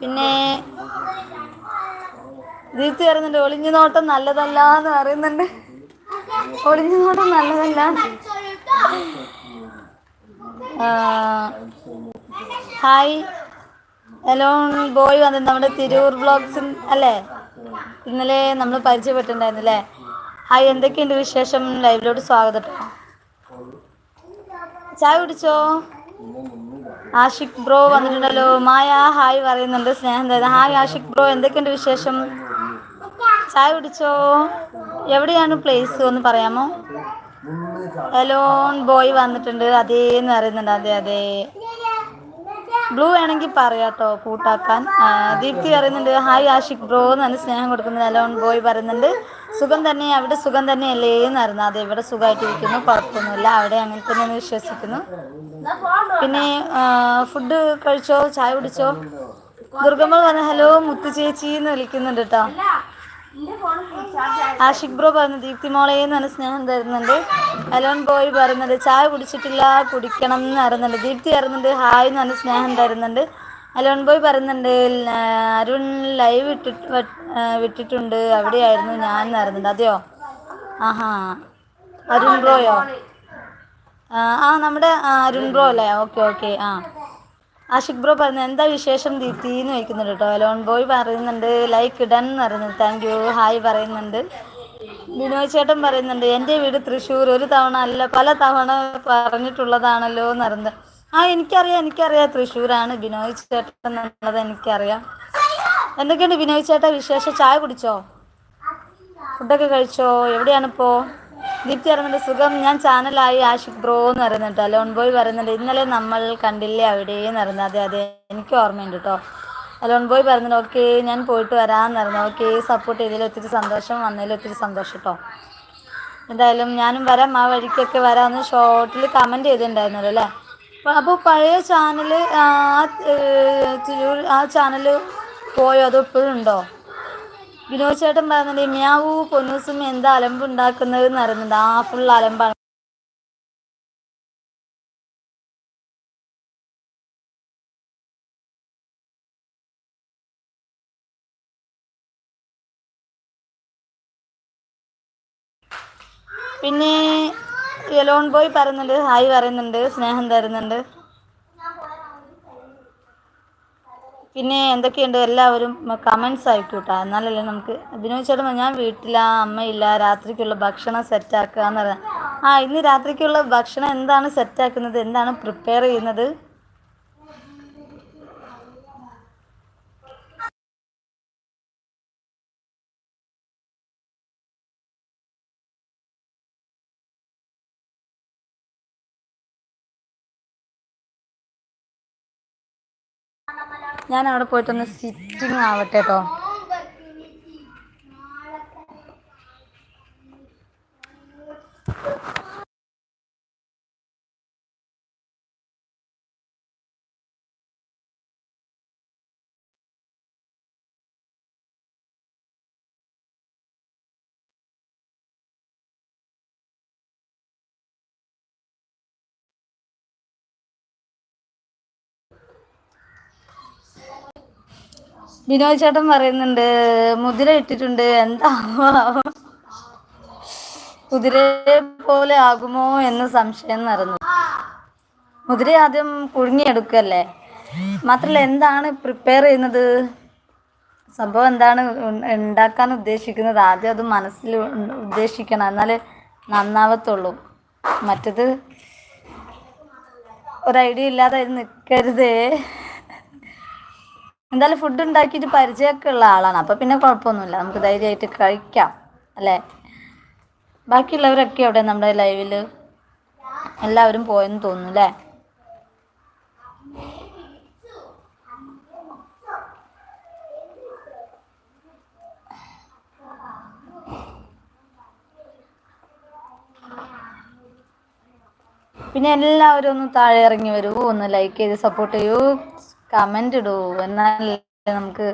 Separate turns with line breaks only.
പിന്നെ ദീപ്തി പറയുന്നുണ്ട് ഒളിഞ്ഞു നോട്ടം നല്ലതല്ല എന്ന് പറയുന്നുണ്ട്. ഒളിഞ്ഞു നോട്ടം നല്ലതല്ല. ഹായ്. ഹലോ ബോയ് വന്നത് നമ്മുടെ തിരൂർ ബ്ലോഗ്സും അല്ലേ? ഇന്നലെ നമ്മൾ പരിചയപ്പെട്ടിട്ടുണ്ടായിരുന്നു അല്ലേ? ഹായ് എന്തൊക്കെയുണ്ട് വിശേഷം? ലൈവിലോട്ട് സ്വാഗതം ചായ കുടിച്ചോ? ആഷിഖ് ബ്രോ വന്നിട്ടുണ്ടല്ലോ. മായ ഹായ് പറയുന്നുണ്ട് സ്നേഹം തരുന്നത് ഹായ് ആഷിക് ബ്രോ എന്തൊക്കെയുണ്ട് വിശേഷം? ചായ കുടിച്ചോ? എവിടെയാണ് പ്ലേസ് ഒന്ന് പറയാമോ? ഹലോൺ ബോയ് വന്നിട്ടുണ്ട്. അതേന്ന് പറയുന്നുണ്ട്. അതെ അതെ. ബ്ലൂ വേണമെങ്കിൽ പറയാട്ടോ കൂട്ടാക്കാൻ. ദീപ്തി പറയുന്നുണ്ട് ഹായ് ആഷിഖ് ബ്രോ എന്ന് തന്നെ സ്നേഹം കൊടുക്കുന്നത് അലോൺ ബോയ് പറയുന്നുണ്ട്. സുഖം തന്നെ അവിടെ സുഖം തന്നെയല്ലേ? എന്നായിരുന്നു അതെ ഇവിടെ സുഖമായിട്ടിരിക്കുന്നു കുഴപ്പമൊന്നുമില്ല. അവിടെ അങ്ങനെ തന്നെ എന്ന് വിശ്വസിക്കുന്നു. പിന്നെ ഫുഡ് കഴിച്ചോ? ചായ കുടിച്ചോ? ദുർഗമ്മ പറഞ്ഞ ഹലോ മുത്തു ചേച്ചി എന്ന് വിളിക്കുന്നുണ്ട് കേട്ടോ ആഷിഖ് ബ്രോ പറഞ്ഞു ദീപ്തി മോളേ എന്ന് പറഞ്ഞ സ്നേഹം തരുന്നുണ്ട്. അലോൺ ബോയ് പറയുന്നുണ്ട് ചായ കുടിച്ചിട്ടില്ല കുടിക്കണം എന്ന് അറിയുന്നുണ്ട് ദീപ്തി അറിയുന്നുണ്ട് ഹായ് എന്ന് പറഞ്ഞ സ്നേഹം തരുന്നുണ്ട്. അലോൺ ബോയ് പറയുന്നുണ്ട് അരുൺ ലൈവ് ഇട്ടിട്ട് വിട്ടിട്ടുണ്ട്. അവിടെയായിരുന്നു ഞാൻ എന്ന് പറയുന്നുണ്ട്. അതെയോ? ആഹാ. അരുൺ ബ്രോയോ? ആ, നമ്മുടെ അരുൺ ബ്രോ അല്ലേ? ഓക്കെ ഓക്കെ ആ. ആഷിഖ് ബ്രോ പറഞ്ഞു എന്താ വിശേഷം ദീപ്തി എന്ന് ചോദിക്കുന്നുണ്ട് കേട്ടോ. ലോൺ ബോയ് പറയുന്നുണ്ട് ലൈക്ക് ഇടൻ എന്ന് പറയുന്നുണ്ട് താങ്ക് യു ഹായ് പറയുന്നുണ്ട്. ബിനോയ് ചേട്ടൻ പറയുന്നുണ്ട് എന്റെ വീട് തൃശ്ശൂർ. ഒരു തവണ അല്ല പല തവണ പറഞ്ഞിട്ടുള്ളതാണല്ലോ എന്ന് പറയുന്നത് ആ എനിക്കറിയാം എനിക്കറിയാം. തൃശ്ശൂരാണ് ബിനോയ് ചേട്ടൻ എന്നുള്ളത് എനിക്കറിയാം. എന്തൊക്കെയുണ്ട് ബിനോയ് ചേട്ടാ വിശേഷം? ചായ കുടിച്ചോ? ഫുഡൊക്കെ കഴിച്ചോ? എവിടെയാണിപ്പോൾ ദീപ്തി പറയുന്നുണ്ട് സുഖം ഞാൻ ചാനലായി ആഷിഖ് ബ്രോ എന്ന് പറയുന്നുണ്ട്. അലോൺ ബോയ് പറയുന്നുണ്ട് ഇന്നലെ നമ്മൾ കണ്ടില്ലേ അവിടെ എന്ന് പറയുന്നത് അതെ അതെ എനിക്ക് ഓർമ്മയുണ്ട് കേട്ടോ അലോൺ ബോയ് പറയുന്നുണ്ട് ഓക്കെ ഞാൻ പോയിട്ട് വരാമെന്ന് പറഞ്ഞു ഓക്കെ സപ്പോർട്ട് ചെയ്തതിൽ ഒത്തിരി സന്തോഷം വന്നതിൽ ഒത്തിരി സന്തോഷം കേട്ടോ എന്തായാലും ഞാനും വരാം ആ വഴിക്കൊക്കെ വരാമെന്ന് ഷോർട്ടിൽ കമന്റ് ചെയ്തിട്ടുണ്ടായിരുന്നല്ലോ അല്ലേ? അപ്പോൾ പഴയ ചാനൽ ആ ആ ചാനൽ പോയോ? അതോ ഇപ്പോഴും ഉണ്ടോ? വിനോദ് ചേട്ടൻ പറഞ്ഞില്ലേ മ്യാവൂ പൊന്നൂസും എന്താ അലമ്പ് ഉണ്ടാക്കുന്നത്? എന്ന് പറയുന്നുണ്ട് ആ ഫുൾ അലമ്പാണ്. പിന്നെ എലോൺ ബോയ് പറയുന്നുണ്ട് ഹായ് പറയുന്നുണ്ട് സ്നേഹം തരുന്നുണ്ട്. പിന്നെ എന്തൊക്കെയുണ്ട്? എല്ലാവരും കമൻസ് ആയിട്ട് കേട്ടോ എന്നാലല്ലേ നമുക്ക് ബിനോദ് ചേട്ടൻ ഞാൻ വീട്ടിലാ അമ്മയില്ല രാത്രിക്കുള്ള ഭക്ഷണം സെറ്റാക്കുക എന്ന് പറയാം ആ ഇന്ന് രാത്രിക്കുള്ള ഭക്ഷണം എന്താണ് സെറ്റാക്കുന്നത് എന്താണ് പ്രിപ്പയർ ചെയ്യുന്നത്? ഞാൻ അവിടെ പോയിട്ടൊന്ന് സിറ്റിംഗ് ആവട്ടെ കേട്ടോ വിനോദ് ചേട്ടൻ പറയുന്നുണ്ട് മുതിര ഇട്ടിട്ടുണ്ട് എന്താ? കുതിരയെ പോലെ ആകുമോ എന്ന് സംശയം നടന്നു മുതിര ആദ്യം പുഴുങ്ങിയെടുക്കല്ലേ? മാത്രല്ല എന്താണ് പ്രിപ്പയർ ചെയ്യുന്നത്? സംഭവം എന്താണ് ഉണ്ടാക്കാൻ ഉദ്ദേശിക്കുന്നത്? ആദ്യം അത് മനസ്സിൽ ഉദ്ദേശിക്കണം. എന്നാലേ നന്നാവത്തുള്ളൂ. മറ്റത് ഒരു ഐഡിയ ഇല്ലാതെ നിൽക്കരുതേ എന്തായാലും ഫുഡ് ഉണ്ടാക്കിയിട്ട് പരിചയമൊക്കെ ഉള്ള ആളാണ്. അപ്പോൾ പിന്നെ കുഴപ്പമൊന്നുമില്ല. നമുക്ക് ധൈര്യമായിട്ട് കഴിക്കാം. അല്ലേ? ബാക്കിയുള്ളവരൊക്കെ അവിടെ നമ്മുടെ ലൈവിൽ എല്ലാവരും പോയെന്ന് തോന്നുന്നു അല്ലേ? പിന്നെ എല്ലാവരും ഒന്ന് താഴെ ഇറങ്ങി വരൂ. ഒന്ന് ലൈക്ക് ചെയ്ത് സപ്പോർട്ട് ചെയ്യൂ. കമന്റ് ഇടൂ. എന്നാലല്ലേ നമുക്ക്